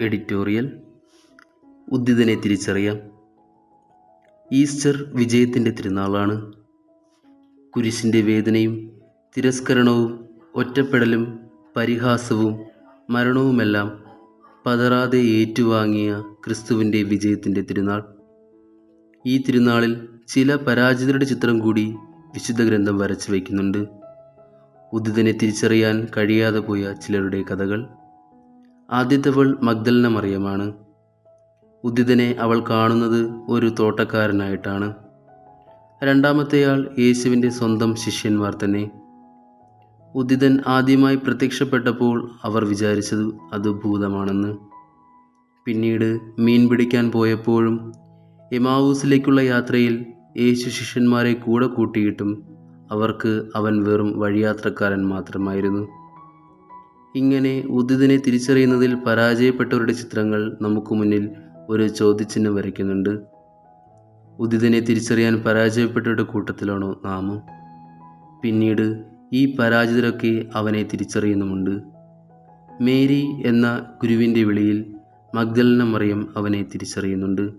Editorial. ഉദ്ദിതനെ തിരിച്ചറിയാം. Easter വിജയത്തിന്റെ തിരുനാളാണ്. കുരിശിന്റെ വേദനയും തിരസ്കരണവും ഒറ്റപ്പെടലും പരിഹാസവും മരണവുമെല്ലാം പതറാതെ ഏറ്റുവാങ്ങിയ ക്രിസ്തുവിന്റെ വിജയത്തിന്റെ തിരുനാൾ. ഈ തിരുനാളിൽ ചില പരാജിതരുടെ ചിത്രം കൂടി വിശുദ്ധ ഗ്രന്ഥം വരച്ചു വയ്ക്കുന്നുണ്ട്. ഉദിതനെ തിരിച്ചറിയാൻ കഴിയാതെ പോയ ചിലരുടെ കഥകൾ. ആദ്യത്തവൾ മഗ്ദലന മറിയമാണ്. ഉദിതനെ അവൾ കാണുന്നത് ഒരു തോട്ടക്കാരനായിട്ടാണ്. രണ്ടാമത്തെയാൾ യേശുവിന്റെ സ്വന്തം ശിഷ്യന്മാർ തന്നെ. ഉദിതൻ ആദ്യമായി പ്രത്യക്ഷപ്പെട്ടപ്പോൾ അവർ വിചാരിച്ചത് അത് ഭൂതമാണെന്ന്. പിന്നീട് മീൻ പിടിക്കാൻ പോയപ്പോഴും എമാവൂസിലേക്കുള്ള യാത്രയിൽ യേശു ശിഷ്യന്മാരെ കൂടെ കൂട്ടിയിട്ടും അവർക്ക് അവൻ വെറും വഴിയാത്രക്കാരൻ മാത്രമായിരുന്നു. ഇങ്ങനെ ഉദിതിനെ തിരിച്ചറിയുന്നതിൽ പരാജയപ്പെട്ടവരുടെ ചിത്രങ്ങൾ നമുക്ക് മുന്നിൽ ഒരു ചോദ്യചിഹ്നം വരയ്ക്കുന്നുണ്ട്. ഉദിതിനെ തിരിച്ചറിയാൻ പരാജയപ്പെട്ടവരുടെ കൂട്ടത്തിലാണോ നാമം? പിന്നീട് ഈ പരാജിതരൊക്കെ അവനെ തിരിച്ചറിയുന്നുമുണ്ട്. മേരി എന്ന ഗുരുവിന്റെ വിളിയിൽ മഗ്ദലന മറിയം അവനെ തിരിച്ചറിയുന്നുണ്ട്.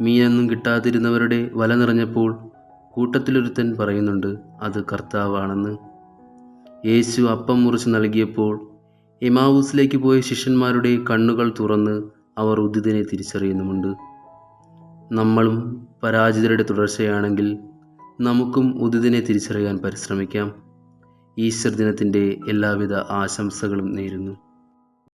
മീനൊന്നും കിട്ടാതിരുന്നവരുടെ വല നിറഞ്ഞപ്പോൾ കൂട്ടത്തിലൊരുത്തൻ പറയുന്നുണ്ട് അത് കർത്താവാണെന്ന്. യേശു അപ്പം മുറിച്ച് നൽകിയപ്പോൾ എമാവൂസിലേക്ക് പോയ ശിഷ്യന്മാരുടെ കണ്ണുകൾ തുറന്ന് അവർ ഉദിതനെ തിരിച്ചറിയുന്നുമുണ്ട്. നമ്മളും പരാജിതരുടെ തുടർച്ചയാണെങ്കിൽ നമുക്കും ഉദിതനെ തിരിച്ചറിയാൻ പരിശ്രമിക്കാം. ഈശ്വർ ദിനത്തിന്റെ എല്ലാവിധ ആശംസകളും നേരുന്നു.